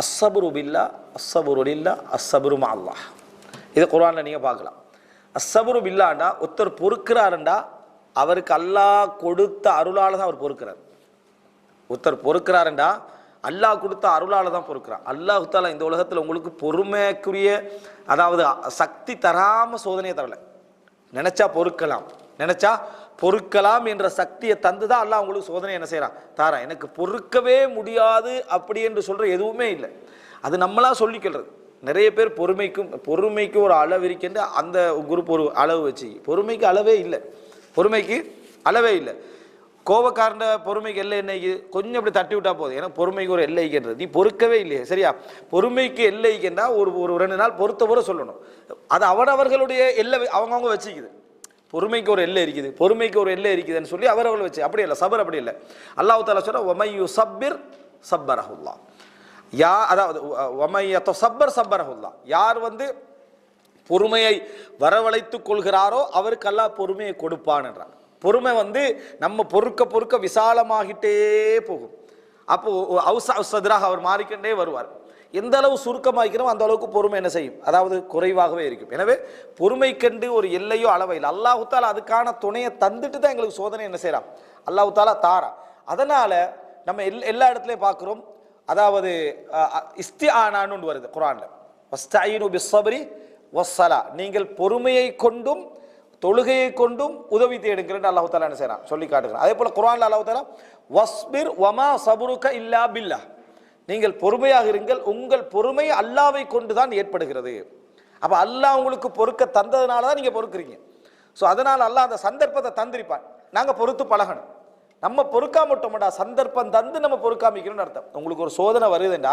அஸ்ஸபுரு பில்லா அஸ்ஸபுரு இல்லா அஸ்ஸபுருமா அல்லாஹ். இது குரானில் நீங்கள் பார்க்கலாம். அஸ்ஸபுரு பில்லாண்டா ஒருத்தர் பொறுக்கிறாருண்டா அவருக்கு அல்லாஹ் கொடுத்த அருளால தான் அவர் பொறுக்கிறார். ஒருத்தர் பொறுக்கிறாருண்டா அல்லாஹ் கொடுத்த அருளால் தான் பொறுக்கிறார். அல்லாஹ் தாலா இந்த உலகத்தில் உங்களுக்கு பொறுமைக்குரிய அதாவது சக்தி தராமல் சோதனையை தரலை. நினச்சா பொறுக்கலாம். நினச்சா பொறுக்கலாம் என்ற சக்தியை தந்து தான் அல்லாஹ் உங்களுக்கு சோதனை என்ன செய்கிறான் தாரா. எனக்கு பொறுக்கவே முடியாது அப்படி என்று சொல்கிற எதுவுமே இல்லை. அது நம்மளாக சொல்லிக்கிறது நிறைய பேர் பொறுமைக்கும் பொறுமைக்கு ஒரு அளவு இருக்கின்ற அந்த குரூப் ஒரு அளவு வச்சு. பொறுமைக்கு அளவே இல்லை. பொறுமைக்கு அளவே இல்லை. கோபக்காரன பொறுமைக்கு எல்லை என்னைக்கு கொஞ்சம் அப்படி தட்டி விட்டா போதும். ஏன்னா பொறுமைக்கு ஒரு எல்லை இருக்கின்றது. நீ பொறுக்கவே இல்லையே சரியா? பொறுமைக்கு எல்லை ஒரு ஒரு ரெண்டு நாள் பொறுத்த பொறுத்த சொல்லணும். அது அவரவர்களுடைய எல்லை அவங்கவுங்க வச்சுக்குது. பொறுமைக்கு ஒரு எல்லை இருக்குது பொறுமைக்கு ஒரு எல்லை இருக்குதுன்னு சொல்லி அவரவர்கள் வச்சு அப்படி இல்லை சபர் அப்படி இல்லை. அல்லாஹ் தாலா சொல்ற ஒமையு சப்பிர் சப்பரஹுல்லா. யா அதாவது ஒமையத்தோ சப்பர் சப்பரஹுல்லா. யார் வந்து பொறுமையை வரவழைத்துக் கொள்கிறாரோ அவருக்கு அல்லாஹ் பொறுமையை கொடுப்பானென்றான் பொறுமை வந்து நம்ம பொறுக்க பொறுக்க விசாலமாகிட்டே போகும். அப்போ அவுசா சதுராக அவர் மாறிக்கொண்டே வருவார். எந்த அளவு சுருக்கமாக்கிறோம் அந்த அளவுக்கு பொறுமை என்ன செய்யும்? அதாவது குறைவாகவே இருக்கும். எனவே பொறுமை கண்டு ஒரு எல்லையோ அளவை இல்லை. அல்லாஹு அதுக்கான துணையை தந்துட்டு தான் எங்களுக்கு சோதனை என்ன செய்கிறான் அல்லாஹுத்தாலா தாரா. அதனால் நம்ம எல் எல்லா இடத்துலையும் பார்க்குறோம். அதாவது இஸ்தி ஆனான்னு ஒன்று வருது குரானில் வஸ்தாயினு பிஸ்ஸபரி வஸ்ஸலா. நீங்கள் பொறுமையை கொண்டும் தொழுகையை கொண்டும் உதவி தேடுங்கிறேன் அல்லாஹு தாலா என்ன செய்யறான் சொல்லி காட்டுகிறான். அதே போல குரான்ல அல்லாஹு தாலா வஸ்பிர் வமா சபுருக இல்லா பில்லா நீங்கள் பொறுமையாக இருங்கள். உங்கள் பொறுமை அல்லாவை கொண்டு தான் ஏற்படுகிறது. அப்போ அல்லாஹ் உங்களுக்கு பொறுக்க தந்ததுனால தான் நீங்கள் பொறுக்கிறீங்க. ஸோ அதனால் அல்லாஹ் அந்த சந்தர்ப்பத்தை தந்திருப்பான். நாங்கள் பொறுத்து பழகணும். நம்ம பொறுக்காமட்டோம்டா சந்தர்ப்பம் தந்து நம்ம பொறுக்காமிக்கணும்னு அர்த்தம். உங்களுக்கு ஒரு சோதனை வருதுண்டா?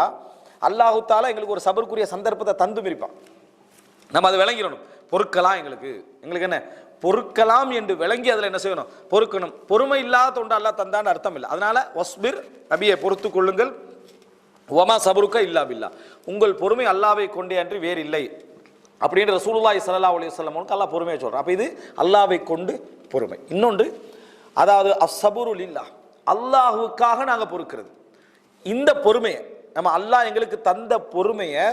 அல்லாஹுத்தால எங்களுக்கு ஒரு சபருக்குரிய சந்தர்ப்பத்தை தந்து இருப்பான். நம்ம அதை விளங்கிடணும். பொறுக்கலாம் எங்களுக்கு. எங்களுக்கு என்ன? பொறுக்கலாம் என்று விளங்கி அதில் என்ன செய்யணும்? பொறுக்கணும். பொறுமை இல்லாத தொண்டு அல்லாஹ் தந்தான்னு அர்த்தம் இல்லை. அதனால ஒஸ்பிர் நபியை பொறுத்து கொள்ளுங்கள். ஒமா சபருக்கா இல்லா பில்லா. உங்கள் பொறுமை அல்லாவை கொண்டே அன்றி வேறு இல்லை. அப்படின்ற ரசூலுல்லாஹி ஸல்லல்லாஹு செல்ல வஸல்லம் அல்லா பொறுமையை சொல்கிறான் அப்போ இது அல்லாவை கொண்டு பொறுமை. இன்னொன்று அதாவது அசபுருல் இல்லா அல்லாஹுக்காக நாங்கள் பொறுக்கிறது. இந்த பொறுமையை நம்ம அல்லாஹ் எங்களுக்கு தந்த பொறுமையை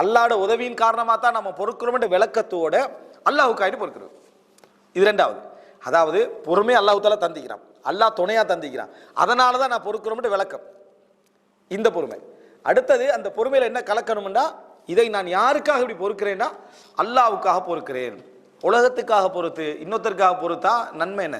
அல்லாட உதவியின் காரணமாக தான் நம்ம பொறுக்கிறோம்ன்ற விளக்கத்தோட அல்லாஹுக்காயிட்டு பொறுக்கிறது. இது ரெண்டாவது. அதாவது பொறுமை அல்லாஹு தந்திக்கிறான். அல்லாஹ் துணையாக தந்திக்கிறான். அதனால தான் நான் பொறுக்கிறோம்ன்ற விளக்கம். இந்த பொறுமை. அடுத்தது அந்த பொறுமையில் என்ன கலக்கணும்னா இதை நான் யாருக்காக இப்படி பொறுக்கிறேன்னா அல்லாவுக்காக பொறுக்கிறேன். உலகத்துக்காக பொறுத்து இன்னொருத்தருக்காக பொறுத்தா நன்மை என்ன?